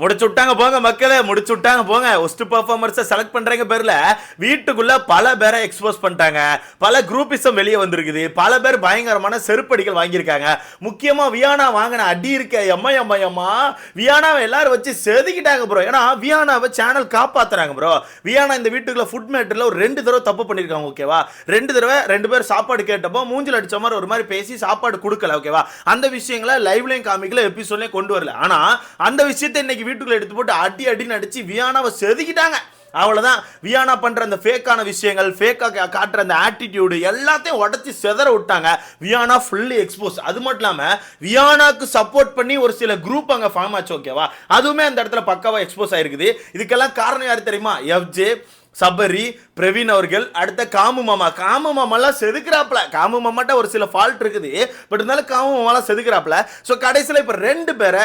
முடிச்சு விட்டாங்க போங்க மக்களே முடிச்சு விட்டாங்க போங்க. ஒஸ்ட் பர்ஃபார்மர்ஸை செலக்ட் பண்ணுறங்க பேரில். வீட்டுக்குள்ளே பல பேரை எக்ஸ்போஸ் பண்ணிட்டாங்க. பல குரூப்பிசம் வெளியே வந்திருக்குது. பல பேர் பயங்கரமான செருப்படிகள் வாங்கியிருக்காங்க. முக்கியமாக வியானா வாங்கின அடி இருக்க. எம்மா எம்மா எம்மா வியானாவை எல்லாரும் வச்சு செதுக்கிட்டாங்க ப்ரோ ஏன்னா வியானாவை சேனல் காப்பாத்துறாங்க ப்ரோ வியானா இந்த வீட்டுக்குள்ளே ஃபுட் மேட்டரில் ஒரு ரெண்டு தடவை தப்பு பண்ணியிருக்காங்க ஓகேவா ரெண்டு தடவை ரெண்டு பேர் சாப்பாடு கேட்டப்போ மூஞ்சில் அடிச்ச மாதிரி ஒரு மாதிரி பேசி சாப்பாடு கொடுக்கல ஓகேவா அந்த விஷயங்களை லைவ்லையும் காமிக்கல எபிசோட்லயும் கொண்டு வரல. ஆனால் அந்த விஷயத்தை இன்னைக்கு வீட்டுக்குள்ள எடுத்து போட்டு அடி அடின்னு அடித்து வியானாவை செதுக்கிட்டாங்க. அவ்வளோதான் வியானா பண்ணுற அந்த ஃபேக்கான விஷயங்கள் ஃபேக்காக காட்டுற அந்த ஆட்டிடியூடு எல்லாத்தையும் உடச்சி செதற விட்டாங்க. வியானா ஃபுல்லி எக்ஸ்போஸ் அது மட்டும் இல்லாமல் வியானாக்கு சப்போர்ட் பண்ணி ஒரு சில குரூப் அங்கே ஃபார்ம் ஆச்சு ஓகேவா அதுவுமே அந்த இடத்துல பக்காவாக எக்ஸ்போஸ் ஆயிருக்குது. இதுக்கெல்லாம் காரணம் யாரு தெரியுமா? எஃப்ஜே சபரி பிரவீன் அவர்கள் அடுத்த காமு மாமா. காமு மாமாலாம் செதுக்குறாப்ல காமு மாமாட்ட ஒரு சில ஃபால்ட் இருக்குது. பட் இருந்தாலும் காமு மாமாலாம் செதுக்குறாப்ல ஸோ கடைசியில் இப்போ ரெண்டு பேரை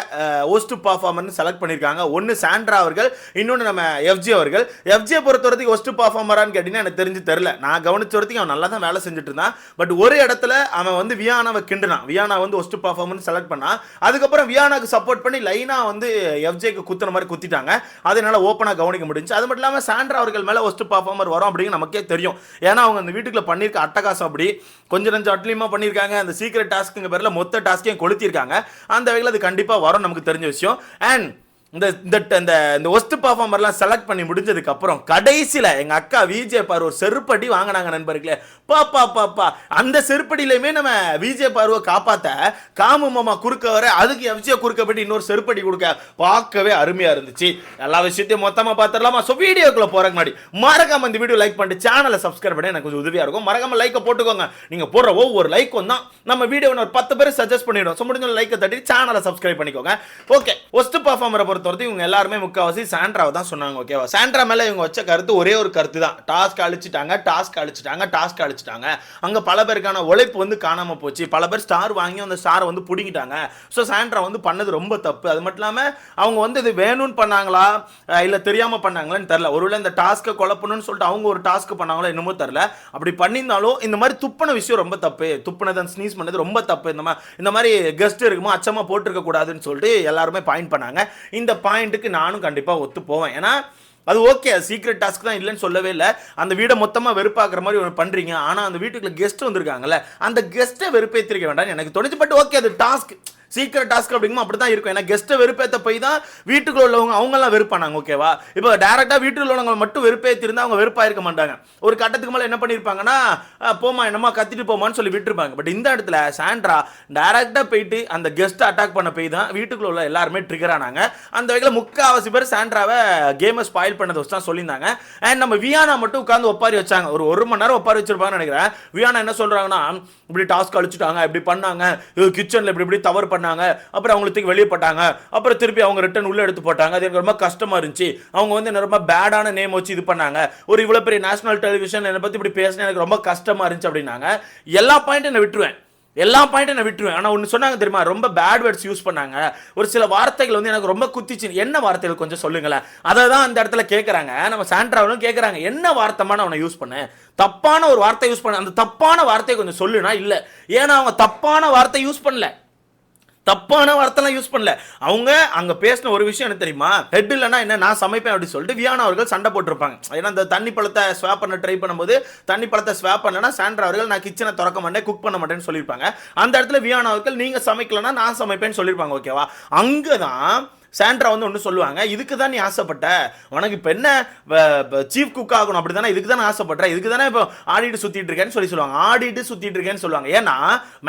ஒஸ்ட் பர்ஃபார்மர்னு செலக்ட் பண்ணியிருக்காங்க. ஒன்று சாண்ட்ரா அவர்கள் இன்னொன்று நம்ம எஃப்ஜி அவர்கள். எஃப்ஜியை பொறுத்த வரைக்கும் ஒஸ்ட் பர்ஃபார்மரான்னு கேட்டிங்கன்னா எனக்கு தெரிஞ்சு தெரில நான் கவனிச்ச வரைக்கும் அவன் நல்லா தான் வேலை செஞ்சுட்டு இருந்தான் பட் ஒரு இடத்துல அவன் வந்து வியானாவை கிண்டுனான். வியானா வந்து ஒஸ்ட் பர்ஃபார்மர்னு செலக்ட் பண்ணான். அதுக்கப்புறம் வியானாக்கு சப்போர்ட் பண்ணி லைனாக வந்து எஃப்ஜேக்கு குத்துன மாதிரி குத்திட்டாங்க. அதனால ஓப்பனாக கவனிக்க முடிஞ்சு. அது மட்டும் இல்லாமல் சாண்ட்ரா அவர்கள் மேலே ஒஸ்ட் பர்ஃபார்மர் வரும் அப்படின்னு நமக்கே தெரியும். ஏன்னா அவங்க அந்த வீட்டுக்குள்ள பண்ணியிருக்க அட்டகாசம் அப்படி கொஞ்சம் கொஞ்சம் அட்லியமாக பண்ணியிருக்காங்க அந்த சீக்ரெட் டாஸ்க்குங்க பேரில் மொத்த டாஸ்க்கையும் கொளுத்திருக்காங்க. அந்த வகையில் அது கண்டிப்பாக வரும் நமக்கு தெரிஞ்ச விஷயம். அண்ட் இந்த இந்த இந்த இந்த ஒஸ்ட் பர்ஃபார்மர்லாம் செலக்ட் பண்ணி முடிஞ்சதுக்கு அப்புறம் கடைசியில் எங்கள் அக்கா விஜே பார் ஒரு செருப்படி வாங்கினாங்க நண்பர்களே. பாப்பா பாப்பா அந்த செருப்படியிலையுமே நம்ம விஜே பார்வை காப்பாற்ற காமு மாமா குறுக்க வர அதுக்கு எஃப்ஜியை குறுக்கப்பட்டு இன்னொரு செருப்படி கொடுக்க பார்க்கவே அருமையாக இருந்துச்சு. எல்லா விஷயத்தையும் மொத்தமாக பார்த்துடலாமா ஸோ வீடியோக்குள்ளே போகிறக்கு முன்னாடி மறக்காம இந்த வீடியோ லைக் பண்ணிட்டு சேனலை சப்ஸ்கிரைப் பண்ணி எனக்கு கொஞ்சம் உதவியாக இருக்கும். மறக்காம லைக்கை போட்டுக்கோங்க. நீங்கள் போடுற ஒவ்வொரு லைக்கும் தான் நம்ம வீடியோ ஒரு பத்து பேர் சஜஸ்ட் பண்ணிவிடும் ஸோ முடிஞ்ச லைக்கை தட்டி சேனலை சப்ஸ்கிரைப் பண்ணிக்கோங்க. ஓகே ஒஸ்ட் பர்ஃபார்மரை பொறுத்த வரைக்கும் இவங்க எல்லாருமே முக்கால்வாசி சாண்ட்ராவை தான் சொன்னாங்க ஓகேவா? சாண்ட்ரா மேலே இவங்க வச்ச கருத்து ஒரே ஒரு கருத்து தான். டாஸ்க் அழிச்சிட்டாங்க டாஸ்க் அழிச்சிட்டாங்க டாஸ்க் அழிச்சிட்டாங்க. அங்கே பல பேருக்கான உழைப்பு வந்து காணாமல் போச்சு. பல பேர் ஸ்டார் வாங்கி அந்த ஸ்டாரை வந்து பிடிங்கிட்டாங்க. ஸோ சாண்ட்ரா வந்து பண்ணது ரொம்ப தப்பு. அது மட்டும் இல்லாமல் அவங்க வந்து இது வேணும்னு பண்ணாங்களா? இல்லை தெரியாமல் பண்ணாங்களான்னு தெரில ஒருவேளை இந்த டாஸ்க்கை குழப்பணும்னு சொல்லிட்டு அவங்க ஒரு டாஸ்க் பண்ணாங்களோ என்னமோ தெரில அப்படி பண்ணியிருந்தாலும் இந்த மாதிரி துப்பின விஷயம் ரொம்ப தப்பு. துப்புனதை ஸ்னீஸ் பண்ணது ரொம்ப தப்பு. இந்த மாதிரி இந்த மாதிரி கெஸ்ட் இருக்குமோ அச்சமாக போட்டிருக்க கூடாதுன்னு சொல்லிட்டு எல்லாருமே பாயிண்ட் பண்ணாங்க. இந்த பாயிண்ட்டுக்கு நானும் கண்டிப்பாக ஒத்து போவேன். ஏன்னா அது ஓகே சீக்ரெட் டாஸ்க் தான் இல்லைன்னு சொல்லவே இல்லை. அந்த வீடை மொத்தமாக வெறுப்பாக்குற மாதிரி ஒன்று பண்ணுறீங்க ஆனால் அந்த வீட்டுக்குள்ள கெஸ்ட் வந்திருக்காங்கல்ல அந்த கெஸ்ட்டை வெறுப்பேற்றிருக்க வேண்டாம் எனக்கு தோணுச்சு. பட் ஓகே அது டாஸ்க் சீக்கிரம் டாஸ்க் அப்படிங்கும்போது அப்படி தான் இருக்கும். ஏன்னா கெஸ்ட்டை வெறுப்பேற்ற போய் தான் வீட்டுக்குள்ள உள்ளவங்க அவங்கெல்லாம் வெறுப்பானாங்க ஓகேவா இப்போ டேரெக்டாக வீட்டில் உள்ளவங்க மட்டும் வெறுப்பேற்றிருந்தா அவங்க வெறுப்பாக இருக்க மாட்டாங்க. ஒரு கட்டத்துக்கு மேலே என்ன பண்ணியிருப்பாங்கன்னா போமா என்னமா கத்திட்டு போமான்னு சொல்லி விட்டுருப்பாங்க. பட் இந்த இடத்துல சாண்ட்ரா டேரெக்டாக போயிட்டு அந்த கெஸ்ட்டை அட்டாக் பண்ண போய் தான் வீட்டுக்குள்ள உள்ள எல்லாருமே ட்ரிகர் ஆனாங்க. அந்த வகையில் முக்கால்வாசி பேர் சாண்ட்ராவை கேமை ஸ்பாயில் பண்ணதை வச்சு தான் சொல்லியிருந்தாங்க. அண்ட் நம்ம வியானா மட்டும் உட்காந்து ஒப்பாரி வச்சாங்க. ஒரு ஒரு மணி நேரம் ஒப்பாரி வச்சிருப்பாங்கன்னு நினைக்கிறேன். வியானா என்ன சொல்கிறாங்கன்னா இப்படி டாஸ்க் அழிச்சிட்டாங்க இப்படி பண்ணாங்க. கிச்சனில் இப்படி இப்படி தவறு பண்ண பண்ணாங்க. அப்புறம் அவங்களை தூக்கி வெளியே போட்டாங்க. அப்புறம் திருப்பி அவங்க ரிட்டன் உள்ளே எடுத்து போட்டாங்க. அது எனக்கு ரொம்ப கஷ்டமா இருந்துச்சு. அவங்க வந்து என்ன ரொம்ப பேடான நேம் வச்சு இது பண்ணாங்க. ஒரு இவ்வளோ பெரிய நேஷனல் டெலிவிஷன் என்னை பற்றி இப்படி பேசினா எனக்கு ரொம்ப கஷ்டமா இருந்துச்சு அப்படின்னாங்க. எல்லா பாயிண்ட்டும் நான் விட்டுருவேன். எல்லா பாயிண்ட்டும் நான் விட்டுருவேன். ஆனால் ஒன்று சொன்னாங்க தெரியுமா? ரொம்ப பேட் வேர்ட்ஸ் யூஸ் பண்ணாங்க. ஒரு சில வார்த்தைகள் வந்து எனக்கு ரொம்ப குத்திச்சு என்ன வார்த்தைகள் கொஞ்சம் சொல்லுங்களேன். அதை தான் அந்த இடத்துல கேட்குறாங்க நம்ம சாண்ட்ராவலும் கேட்குறாங்க என்ன வார்த்தைமான அவனை யூஸ் பண்ண தப்பான ஒரு வார்த்தை யூஸ் பண்ண அந்த தப்பான வார்த்தையை கொஞ்சம் சொல்லுனா இல்லை. ஏன்னா அவங்க தப்பான வார்த்தை யூஸ் பண்ணல. தப்பான வார்த்தைலாம் யூஸ் பண்ணல. அவங்க அங்க பேசின ஒரு விஷயம் எனக்கு தெரியுமா? ஹெட் இல்லைன்னா என்ன? நான் சமைப்பேன் அப்படின்னு சொல்லிட்டு வியானா அவர்கள் சண்டை போட்டிருப்பாங்க. ஏன்னா அந்த தண்ணி பழத்தை ஸ்வாப் பண்ண ட்ரை பண்ணும்போது தண்ணி பழத்தை ஸ்வாப் பண்ணனா சாண்ட்ரா அவர்கள் நான் கிச்சனை திறக்க மாட்டேன் குக் பண்ண மாட்டேன்னு சொல்லியிருப்பாங்க. அந்த இடத்துல வியானா அவர்கள் நீங்க சமைக்கலன்னா நான் சமைப்பேன்னு சொல்லியிருப்பாங்க ஓகேவா அங்கதான் சாண்ட்ரா வந்து ஒன்று சொல்லுவாங்க இதுக்கு தான் நீ ஆசைப்பட்ட. உனக்கு இப்போ என்ன சீஃப் குக் ஆகணும் அப்படி தானே இதுக்கு தானே ஆசைப்பட்ட இதுக்கு தானே இப்போ ஆடிட்டு சுற்றிட்டு இருக்கேன்னு சொல்லி சொல்லுவாங்க. ஆடிட்டு சுற்றிட்டு இருக்கேன்னு சொல்லுவாங்க. ஏன்னா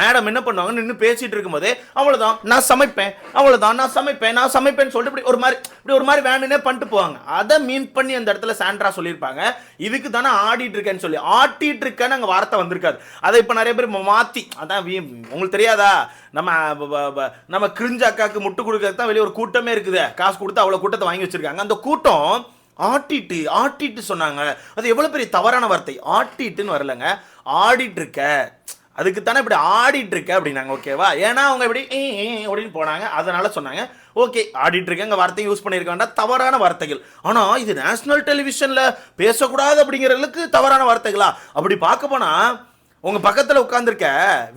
மேடம் என்ன பண்ணுவாங்க? நின்று பேசிட்டு இருக்கும்போது அவ்வளோதான் நான் சமைப்பேன். அவ்வளோதான் நான் சமைப்பேன். நான் சமைப்பேன்னு சொல்லிட்டு இப்படி ஒரு மாதிரி இப்படி ஒரு மாதிரி வேணுன்னே பண்ணிட்டு போவாங்க. அதை மீன் பண்ணி அந்த இடத்துல சாண்ட்ரா சொல்லியிருப்பாங்க. இதுக்கு தானே ஆடிட்டு இருக்கேன்னு சொல்லி ஆட்டிட்டு இருக்கேன்னு அங்கே வார்த்தை வந்திருக்காது. அதை இப்போ நிறைய பேர் மாற்றி அதான் உங்களுக்கு தெரியாதா? நம்ம நம்ம கிரிஞ்ச அக்காவுக்கு முட்டு கொடுக்கறது தான் வெளியே ஒரு கூட்டமே இருக்குது. காசு கொடுத்து அவ்வளோ கூட்டத்தை வாங்கி வச்சிருக்காங்க. அந்த கூட்டம் ஆட்டிட்டு ஆட்டிட்டு சொன்னாங்க. அது எவ்வளோ பெரிய தவறான வார்த்தை. ஆட்டிட்டுன்னு வரலங்க. ஆடிட்டு இருக்க அதுக்கு தானே இப்படி ஆடிட்டு இருக்க அப்படின்னாங்க ஓகேவா ஏன்னா அவங்க இப்படி அப்படின்னு போனாங்க. அதனால சொன்னாங்க. ஓகே ஆடிட்டு இருக்கங்க வார்த்தையும் யூஸ் பண்ணியிருக்க வேண்டாம். தவறான வார்த்தைகள். ஆனால் இது நேஷனல் டெலிவிஷனில் பேசக்கூடாது அப்படிங்கிறதுக்கு தவறான வார்த்தைகளா? அப்படி பார்க்க போனால் உங்க பக்கத்துல உட்காந்துருக்க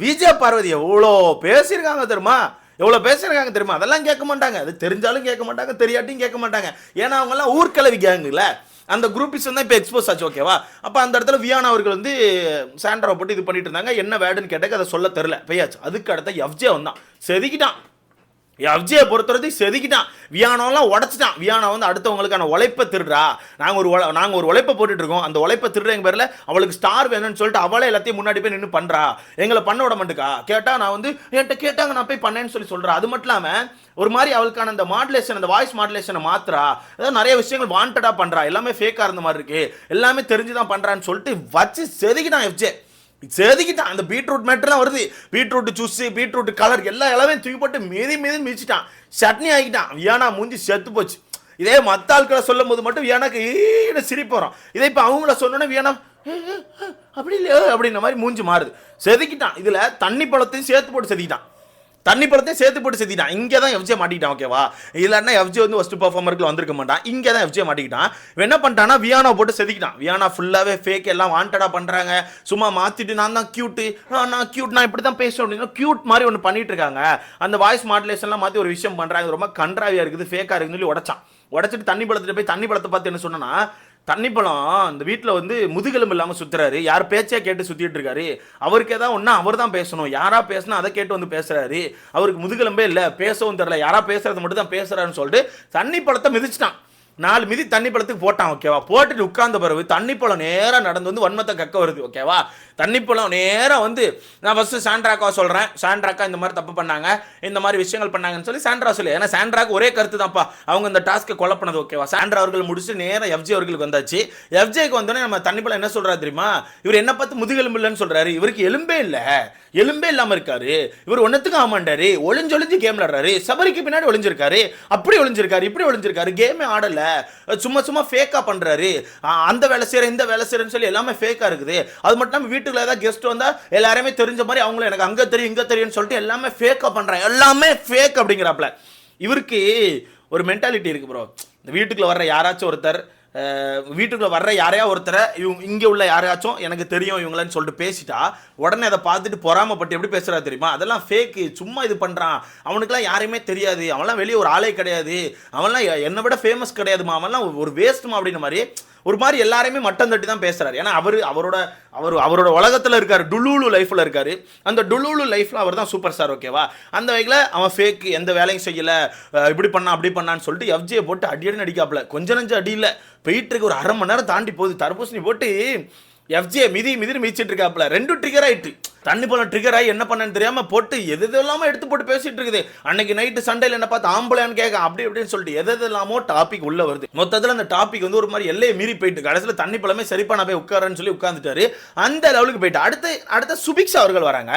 விஜய பார்வதி எவ்வளோ பேசியிருக்காங்க தெரியுமா? எவ்வளோ பேசியிருக்காங்க தெரியுமா? அதெல்லாம் கேட்க மாட்டாங்க. அது தெரிஞ்சாலும் கேட்க மாட்டாங்க தெரியாட்டியும் கேட்க மாட்டாங்க. ஏன்னா அவங்கெல்லாம் ஊர்க்கலவி கேங்குல அந்த குரூப்பிஸ் தான் இப்போ எக்ஸ்போஸ் ஆச்சு ஓகேவா அப்போ அந்த இடத்துல வியானா அவர்கள் வந்து சாண்ட்ராவை போட்டு இது பண்ணிட்டு இருந்தாங்க. என்ன வேடுன்னு கேட்டாக்க அதை சொல்ல தெரில பெய்யாச்சு அதுக்கு அடுத்த எஃப்ஜே வந்தான் செதுக்கிட்டான். எஃப்ஜியை பொறுத்தவரைக்கும் செதுக்கிட்டான். வியானோலாம் உடச்சிட்டான். வியானோ வந்து அடுத்தவங்களுக்கான உழைப்பை திருடுறா. நாங்கள் ஒரு உழ- நாங்கள் ஒரு உழைப்பை போட்டுட்ருக்கோம். அந்த உழைப்பை திருடுறங்க பேரில் அவளுக்கு ஸ்டார் வேணும்னு சொல்லிட்டு அவளே எல்லாத்தையும் முன்னாடி போய் நின்று பண்ணுறா எங்களை பண்ண விட மாட்டுக்கா. கேட்டால் நான் வந்து என்கிட்ட கேட்டாங்க நான் போய் பண்ணேன்னு சொல்லி சொல்கிறேன் அது மட்டும் இல்லாமல் ஒரு மாதிரி அவளுக்கான அந்த மாடுலேஷன் அந்த வாய்ஸ் மாடுலேஷனை மாத்திரா ஏதாவது நிறைய விஷயங்கள் வாண்டடாக பண்ணுறா எல்லாமே ஃபேக்காக இருந்த மாதிரி இருக்குது எல்லாமே தெரிஞ்சு தான் பண்ணுறான்னு சொல்லிட்டு வச்சு செதுக்கிட்டான் எஃப்ஜே. செதுக்கிட்டான் அந்த பீட்ரூட் மேட்டர்லாம் வருது. பீட்ரூட் ஜூஸ் பீட்ரூட் கலர் எல்லா எல்லாமே தூக்கி போட்டு மீதி மீதி மிதிச்சிட்டான். சட்னி ஆகிட்டான் வியானா மூஞ்சி செத்து போச்சு. இதே மற்ற ஆட்களை சொல்லும் போது மட்டும் வியானாக்கு ஈன சிரிப்பு வரும் இதே இப்போ அவங்கள சொன்னோன்னே வியானா அப்படி இல்லையோ அப்படின்ற மாதிரி மூஞ்சி மாறுது. செதுக்கிட்டான். இதில் தண்ணி பழத்தையும் சேர்த்து போட்டு செதுக்கிட்டான். தண்ணி பழத்தையும் சேர்த்து போட்டு செத்திட்டான். இங்கே தான் எஃப்ஜே மாட்டிக்கிட்டான் ஓகேவா இல்லைன்னா எஃப்ஜே வந்து ஃபஸ்ட்டு பர்ஃபார்மருக்கு வந்திருக்க மாட்டான். இங்கே தான் எஃப்ஜே மாட்டிக்கிட்டான். என்ன பண்ணிட்டான்னா வியானா போட்டு செதுக்கிட்டான். வியானா ஃபுல்லாகவே ஃபேக் எல்லாம் வாண்டடாக பண்ணுறாங்க சும்மா மாற்றிட்டு நான் தான் க்யூட்டு நான் க்யூட் நான் இப்படி தான் பேசணும் அப்படின்னா க்யூட் மாதிரி ஒன்று பண்ணிட்டு இருக்காங்க. அந்த வாய்ஸ் மாடுலேஷன்லாம் மாற்றி ஒரு விஷயம் பண்ணுறாங்க ரொம்ப கன்றாவியாக இருக்குது ஃபேக்காக இருக்குதுன்னு சொல்லி உடச்சான். உடச்சிட்டு தண்ணி பழத்துட்டு போய் தண்ணி பழத்தை பார்த்து என்ன சொன்னா தண்ணி பழம் இந்த வீட்டில் வந்து முதுகெலும்பு இல்லாமல் சுத்துறாரு. யார் பேச்சே கேட்டு சுற்றிட்டு இருக்காரு. அவருக்கு ஏதாவது ஒன்றா அவர் தான் பேசணும். யாரா பேசினா அதை கேட்டு வந்து பேசுறாரு. அவருக்கு முதுகெலும்பே இல்லை. பேசவும் தெரில யாரா பேசுறது மட்டும் தான் பேசுறாருன்னு சொல்லிட்டு தண்ணி பழத்தை மிதிச்சிட்டான். நாலு மிதி தண்ணி பழத்துக்கு போட்டான் ஓகேவா போட்டுட்டு உட்கார்ந்த பிறகு தண்ணி பழம் நேராக நடந்து வந்து வன்மத்தை கக்க வருது ஓகேவா தண்ணி பழம் நேராக வந்து நான் ஃபஸ்ட்டு சாண்ட்ராக்கா சொல்கிறேன் சாண்ட்ராக்கா இந்த மாதிரி தப்பு பண்ணாங்க. இந்த மாதிரி விஷயங்கள் பண்ணாங்கன்னு சொல்லி சாண்ட்ரா சொல்லி. ஏன்னா சாண்ட்ராக்கு ஒரே கருத்து தான்ப்பா அவங்க இந்த டாஸ்க்கை கொலை பண்ணது ஓகேவா சாண்ட்ரா அவர்கள் முடிச்சு நேராக எஃப்ஜி அவர்களுக்கு வந்தாச்சு. எஃப்ஜேக்கு வந்தோடனே நம்ம தண்ணி பழம் என்ன சொல்கிறாரு தெரியுமா? இவர் என்ன பார்த்து முதுகெலும்பு இல்லைன்னு சொல்றாரு. இவருக்கு எலும்பே இல்லை. எலும்பே இல்லாமல் இருக்காரு. இவர் ஒன்றத்துக்கும் ஆமாண்டாரு ஒளிஞ்சொழிஞ்சு கேம் விளாடுறாரு சபரிக்கு பின்னாடி ஒளிஞ்சிருக்காரு. அப்படி ஒளிஞ்சிருக்காரு இப்படி ஒளிஞ்சிருக்காரு. கேமே ஆடல. சும்மா சும்மா ஃபேக்காக பண்ணுறாரு அந்த வேலை செய்யற இந்த வேலை செய்யறேன்னு சொல்லி எல்லாமே ஃபேக்காக இருக்குது. அது மட்டும் இல்லாமல் வீட்டுக்குள்ள ஏதாவது கெஸ்ட் வந்தால் எல்லாருமே தெரிஞ்ச மாதிரி அவங்களும் எனக்கு அங்கே தெரியும் இங்கே தெரியும்னு சொல்லிட்டு எல்லாமே ஃபேக்காக பண்றாங்க. எல்லாமே ஃபேக் அப்படிங்கிறாப்ல இவருக்கு ஒரு மென்டாலிட்டி இருக்குது ப்ரோ இந்த வீட்டுக்குள்ள வர்ற யாராச்சும் ஒருத்தர் வீட்டுக்குள்ள வர்ற யாரையா ஒருத்தரை இவங்க இங்கே உள்ள யாரையாச்சும் எனக்கு தெரியும் இவங்களன்னு சொல்லிட்டு பேசிட்டா உடனே அதை பார்த்துட்டு பொறாமப்பட்டு எப்படி பேசுறா தெரியுமா? அதெல்லாம் ஃபேக்கு சும்மா இது பண்ணுறான் அவனுக்குலாம் யாரையுமே தெரியாது. அவன்லாம் வெளியே ஒரு ஆளே கிடையாது. அவன்லாம் என்னை விட ஃபேமஸ் கிடையாதுமா? அவன்லாம் ஒரு வேஸ்ட்மா அப்படின்ற மாதிரி ஒரு மாதிரி எல்லாரையுமே மட்டம் தட்டி தான் பேசுறாரு. ஏன்னா அவர் அவரோட அவர் அவரோட உலகத்துல இருக்காரு டுலூலு லைஃப்ல இருக்காரு. அந்த டுலூலு லைஃப்ல அவர் தான் சூப்பர் ஸ்டார் ஓகேவா அந்த வகையில் அவன் ஃபேக் எந்த வேலையும் செய்யல. இப்படி பண்ணா அப்படி பண்ணான்னு சொல்லிட்டு எஃப்ஜியை போட்டு அடி அடி அடிக்காப்ல கொஞ்ச நஞ்சு அடி போயிட்டு இருக்கு ஒரு அரை மணி நேரம் தாண்டி போகுது. தர்பூசணி போட்டு எஃப்ஜியை மிதி மிதின்னு மிதிச்சிட்டு இருக்காப்ல ரெண்டும் ட்ரிகர் ஆயிட்டு. தண்ணி போல ட்ரிகர் ஆகி என்ன பண்ணேன்னு தெரியாம போட்டு எது எது எடுத்து போட்டு பேசிட்டு இருக்குது. அன்னைக்கு நைட்டு சண்டையில் என்ன பார்த்து ஆம்பளையான்னு கேட்க அப்படி இப்படின்னு சொல்லிட்டு எது எல்லாமோ டாபிக் உள்ள வருது. மொத்தத்தில் அந்த டாபிக் வந்து ஒரு மாதிரி எல்லையை மீறி போயிட்டு கடைசியில் தண்ணி பழமே சரிப்பா நான் போய் உட்காரன்னு சொல்லி உட்காந்துட்டாரு அந்த லெவலுக்கு போயிட்டு அடுத்து அடுத்த சுபிக்ஷா அவர்கள் வராங்க.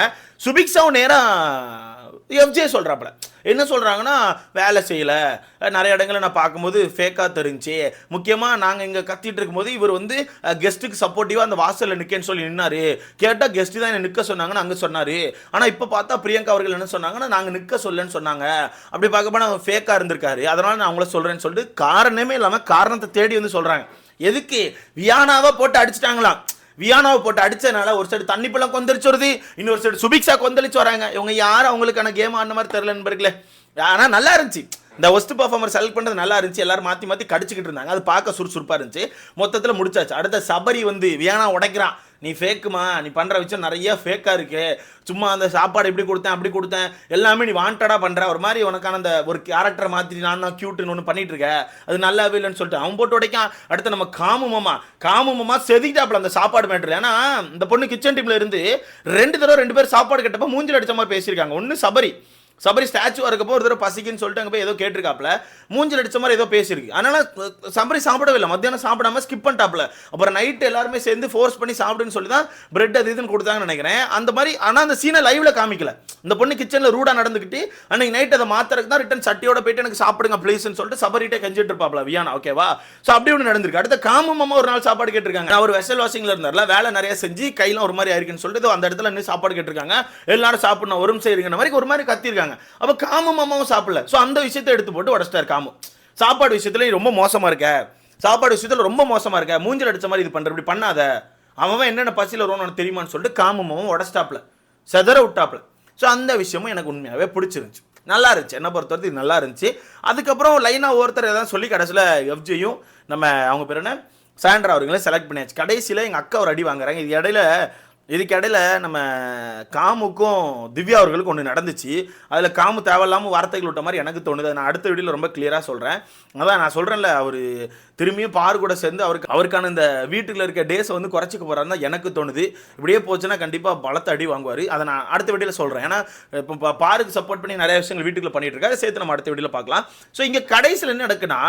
சுபிக்ஷாவும் நேராக எஃப்ஜே சொல்கிறாப்புல என்ன சொல்கிறாங்கன்னா வேலை செய்யல. நிறைய இடங்களை நான் பார்க்கும்போது ஃபேக்காக தெரிஞ்சு முக்கியமாக நாங்கள் இங்கே கத்திட்டு இருக்கும்போது இவர் வந்து கெஸ்ட்டுக்கு சப்போர்ட்டிவாக அந்த வாசலில் நிற்கன்னு சொல்லி நின்னார். கேட்டால் கெஸ்ட்டு தான் என்னை நிற்க சொன்னாங்கன்னு அங்கே சொன்னார். ஆனால் இப்போ பார்த்தா பிரியங்கா அவர்கள் என்ன சொன்னாங்கன்னா நாங்கள் நிற்க சொல்லன்னு சொன்னாங்க. அப்படி பார்க்கப்போ நான் ஃபேக்காக இருந்திருக்காரு. அதனால் நான் அவங்கள சொல்கிறேன்னு சொல்லிட்டு காரணமே இல்லாமல் காரணத்தை தேடி வந்து சொல்கிறாங்க எதுக்கு? வியானாவை போட்டு அடிச்சிட்டாங்களாம். வியானாவை போட்டு அடிச்சனால ஒரு சைடு தண்ணி பழம் கொந்தளிச்சு வருது இன்னொரு சைடு சுபிக்ஷா கொந்தளிச்சு வராங்க. இவங்க யாரும் அவங்களுக்கான கேம் ஆடின மாதிரி தெரியல நண்பர்களே. ஆனால் நல்லா இருந்துச்சு. இந்த ஒஸ்ட் பர்ஃபார்மர் செலக்ட் பண்ணுறது நல்லா இருந்துச்சு. எல்லாரும் மாற்றி மாற்றி கடிச்சிக்கிட்டு இருந்தாங்க. அது பார்க்க சுறுசுறுப்பாக இருந்துச்சு. மொத்தத்தில் முடிச்சாச்சு. அடுத்த சபரி வந்து வியானா உடைக்கிறான். நீ ஃபேக்குமா நீ பண்ணுற விஷயம் நிறைய ஃபேக்காக இருக்கு. சும்மா அந்த சாப்பாடு இப்படி கொடுத்தேன் அப்படி கொடுத்தேன். எல்லாமே நீ வாண்டடாக பண்ணுற ஒரு மாதிரி உனக்கான அந்த ஒரு கேரக்டரை மாற்றி நான் தான் க்யூட்டுன்னு ஒன்று பண்ணிட்டு இருக்க. அது நல்லாவே இல்லைன்னு சொல்லிட்டு அவன் போட்டு உடைக்கான். அடுத்து நம்ம காமு மாமா. செதுக்கிட்டாப்புல அந்த சாப்பாடு மேட்ரு ஏன்னா இந்த பொண்ணு கிச்சன் டீமில் இருந்து ரெண்டு தடவை ரெண்டு பேர் சாப்பாடு கெட்டப்போ மூஞ்சில் அடிச்ச மாதிரி பேசியிருக்காங்க. ஒன்று சபரி. சபரி ஸ்டாச்சுவாக இருக்கப்போ ஒரு தடவை பசிக்குன்னு சொல்லிட்டு அங்கே போய் ஏதோ கேட்டிருக்காப்ல மூஞ்சில் அடிச்ச மாதிரி ஏதோ பேசியிருக்கு. அதனால் சபரி சாப்பிடவே இல்லை. மத்தியானம் சாப்பிடாம ஸ்கிப் பண்ணிட்டாப்ல அப்புறம் நைட்டு எல்லாருமே சேர்ந்து ஃபோர்ஸ் பண்ணி சாப்பிடுன்னு சொல்லி தான் பிரெட் அது இதுன்னு கொடுத்தாங்கன்னு நினைக்கிறேன். அந்த மாதிரி ஆனால் அந்த சீனை லைவில் காமிக்கல. இந்த பொண்ணு கிச்சனில் ரூடாக நடந்துக்கிட்டு அன்னைக்கு நைட் அதை மாத்திரக்கு தான் ரிட்டன் சட்டியோட போயிட்டு எனக்கு சாப்பிடுங்க ப்ளீஸ்னு சொல்லிட்டு சபரிட்டே கஞ்சிட்டு இருப்பாப்ல வியானா ஓகேவா ஸோ அப்படி ஒன்று நடந்திருக்கு. அடுத்த காமு மாமா ஒரு நாள் சாப்பாடு கேட்டிருக்காங்க. அவர் வெசல் வாஷிங்ல இருந்தார்ல வேலை நிறைய செஞ்சு கையெல்லாம் ஒரு மாதிரி ஆயிருக்குன்னு சொல்லிட்டு அந்த இடத்துல நின்று சாப்பாடு கேட்டிருக்காங்க. எல்லாரும் சாப்பிடணும் ஒரு நிமிஷம் இருங்கிற மாதிரி ஒரு மாதிரி கத்திருக்காங்க அப்போ காமம் அம்மாவும் சாப்பிடல. ஸோ அந்த விஷயத்தை எடுத்து போட்டு உடச்சிட்டார் காமம் சாப்பாடு விஷயத்துல நீ ரொம்ப மோசமா இருக்க. சாப்பாடு விஷயத்துல ரொம்ப மோசமா இருக்க. மூஞ்சில் அடிச்ச மாதிரி இது பண்ணுற இப்படி பண்ணாத. அவன் என்னென்ன பசியில் வருவான்னு தெரியுமான்னு சொல்லிட்டு காமமாவும் உடச்சிட்டாப்புல. செதற விட்டாப்ல ஸோ அந்த விஷயமும் எனக்கு உண்மையாகவே பிடிச்சிருந்துச்சு. நல்லா இருந்துச்சு. என்னை பொறுத்தவரைக்கும் இது நல்லா இருந்துச்சு. அதுக்கப்புறம் லைனாக ஒருத்தர் ஏதாவது சொல்லி கடைசியில் எஃப்ஜியும் நம்ம அவங்க பேர் என்ன? சாண்ட்ரா அவர்களையும் செலக்ட் பண்ணியாச்சு. கடைசியில் எங்கள் அக்கா ஒரு அடி வாங்குறாங்க. இது இடையில இதுக்கிடையில் நம்ம காமுக்கும் திவ்யா அவர்களுக்கும் ஒன்று நடந்துச்சு. அதில் காமு தேவையில்லாமல் வார்த்தைகள் விட்ட மாதிரி எனக்கு தோணுது. நான் அடுத்த வீடியோவில் ரொம்ப கிளியராக சொல்கிறேன் அதான் நான் சொல்கிறேன்ல அவர் திரும்பியும் பார் கூட சேர்ந்து அவருக்கு அவருக்கான இந்த வீட்டுக்குள்ள இருக்க டேஸை வந்து குறைச்சிக்க போகிறாருன்னு தான் எனக்கு தோணுது. இப்படியே போச்சுன்னா கண்டிப்பாக பலத்தை அடி வாங்குவார். அதை நான் அடுத்த வீட்டில் சொல்கிறேன் ஏன்னா இப்போ பாருக்கு சப்போர்ட் பண்ணி நிறைய விஷயங்கள் வீட்டுக்குள்ள பண்ணிட்டு இருக்காரு. சேர்த்து நம்ம அடுத்த வீட்டில் பார்க்கலாம். ஸோ இங்கே கடைசியில் என்ன நடக்குன்னா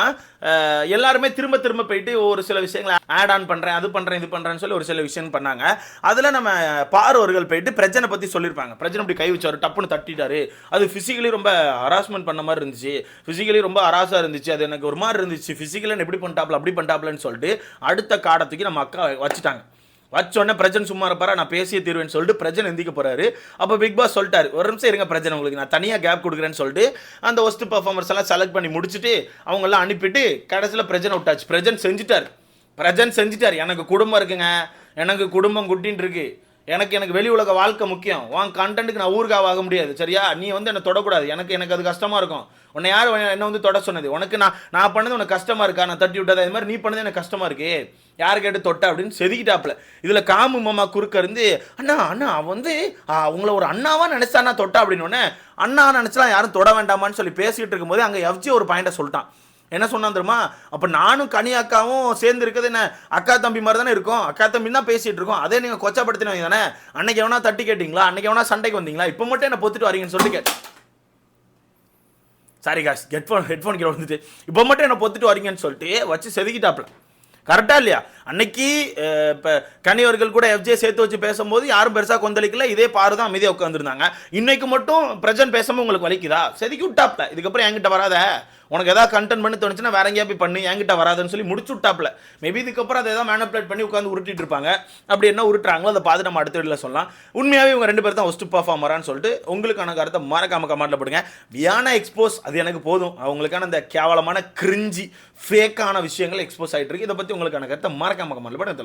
எல்லாருமே திரும்ப திரும்ப போயிட்டு ஒரு சில விஷயங்களை ஆட் ஆன் பண்ணுறேன் அது பண்ணுறேன் இது பண்ணுறேன்னு சொல்லி ஒரு சில விஷயம் பண்ணாங்க. அதில் நம்ம பார்வர்கள் போயிட்டு பிரச்சனை பற்றி சொல்லியிருப்பாங்க. பிரச்சனை இப்படி கை வச்சார் டப்புன்னு தட்டிட்டாரு. அது ஃபிசிக்கலி ரொம்ப ஹராஸ்மெண்ட் பண்ண மாதிரி இருந்துச்சு. ஃபிசிக்கலி ரொம்ப ஹராஸாக இருந்துச்சு. அது எனக்கு ஒரு மாதிரி இருந்துச்சு. ஃபிசிக்கலி எப்படி பண்ணிட்டாப்ல அப்படி பண்ணிட்டாப்லன்னு சொல்லிட்டு அடுத்த காடத்துக்கு நம்ம அக்கா வச்சுட்டாங்க. வச்சோடனே பிரஜன் சும்மா இருப்பாரா? நான் பேசிய தீர்வேன்னு சொல்லிட்டு பிரஜன் எந்திக்க போறாரு. அப்போ பிக் பாஸ் சொல்லிட்டாரு ஒரு நிமிஷம் இருங்க பிரஜன் உங்களுக்கு நான் தனியாக கேப் கொடுக்குறேன்னு சொல்லிட்டு அந்த ஒஸ்ட் பர்ஃபார்மர்ஸ் எல்லாம் செலக்ட் பண்ணி முடிச்சுட்டு அவங்க எல்லாம் அனுப்பிட்டு கடைசியில் பிரஜன் விட்டாச்சு. பிரஜன் செஞ்சுட்டார். பிரஜன் செஞ்சுட்டார். எனக்கு குடும்பம் இருக்குங்க. எனக்கு குடும்பம் குட்டின்னு இருக்கு. எனக்கு எனக்கு வெளி உலக வாழ்க்கை முக்கியம். உன் கண்டென்ட்டுக்கு நான் ஊர்காவாக முடியாது சரியா? நீ வந்து என்னை தொடக்கூடாது. எனக்கு எனக்கு அது கஷ்டமாக இருக்கும். உன்னை யார் என்ன வந்து தொட சொன்னது? உனக்கு நான் நான் பண்ணது உனக்கு கஷ்டமாக இருக்கா? நான் தட்டி விட்டது? அது மாதிரி நீ பண்ணது எனக்கு கஷ்டமாக இருக்கு. யார் கேட்டு தொட்ட அப்படின்னு செதுக்கிட்டாப்புல. இதில் காமு மாமா குறுக்க இருந்து அண்ணா அண்ணா அவன் வந்து உங்களை ஒரு அண்ணாவாக நினச்சா நான் தொட்டா? அப்படின்னு உடனே அண்ணா நினச்சா யாரும் தொட வேண்டாமான்னு சொல்லி பேசிட்டு இருக்கும்போது அங்கே எஃப்ஜி ஒரு பாயிண்ட சொல்லிட்டான். என்ன சொன்னான் தெரியுமா? அப்போ நானும் கனி அக்காவும் சேர்ந்து இருக்கிறது என்ன? அக்கா தம்பி மாதிரி தானே இருக்கும். அக்கா தம்பி தான் பேசிட்டு இருக்கோம். அதே நீங்கள் கொச்சப்படுத்தினவங்க தானே? அன்னைக்கு எவனா தட்டி கேட்டிங்களா? அன்னைக்கு எவனா சண்டைக்கு வந்தீங்களா? இப்போ மட்டும் என்ன பொத்துட்டு வரீங்கன்னு சொல்லி கேட்டு சாரி காஷ் ஹெட்ஃபோன் ஹெட்ஃபோன் கீழே வந்துட்டு இப்போ மட்டும் என்ன பொத்துட்டு வரீங்கன்னு சொல்லிட்டு வச்சு செதுக்கிட்டாப்ல கரெக்டாக இல்லையா? அன்னைக்கு இப்போ கனிவர்கள் கனியவர்கள் கூட எஃப்ஜே சேர்த்து வச்சு பேசும்போது யாரும் பெருசாக கொந்தளிக்கல. இதே பாரு தான் அமைதியாக உட்காந்துருந்தாங்க இன்னைக்கு மட்டும் பிரஜன் பேசாமல் உங்களுக்கு வலிக்குதா? செதுக்கி விட்டாப்ல இதுக்கப்புறம் என்கிட்ட வராத. உனக்கு எதாவது கண்டென்ட் பண்ணி தோணுச்சுன்னா வேற எங்கேயா போய் பண்ணு என்கிட்ட வராதுன்னு சொல்லி முடிச்சு விட்டாப்ல மேபி இதுக்கப்புறம் அதை ஏதாவது மேனப்ளேட் பண்ணி உட்காந்து உருட்டிட்டு இருப்பாங்க. அப்படி என்ன உருட்டுறாங்களோ அதை பார்த்து நம்ம அடுத்த வீடியோவில் சொல்லலாம். உண்மையாகவே இவங்க ரெண்டு பேர் தான் ஒஸ்ட் பர்ஃபார்மரான்னு சொல்லிட்டு உங்களுக்கான கருத்தை மறக்காம கமெண்ட்ல போடுங்க. வியான எக்ஸ்போஸ் அது எனக்கு போதும். அவங்களுக்கான இந்த கேவலமான கிரிஞ்சி ஃபேக்கான விஷயங்கள் எக்ஸ்போஸ் ஆகிட்டு இருக்கு. இதை பற்றி உங்களுக்கான கருத்தை மறக்காம கமெண்ட்ல போட்டு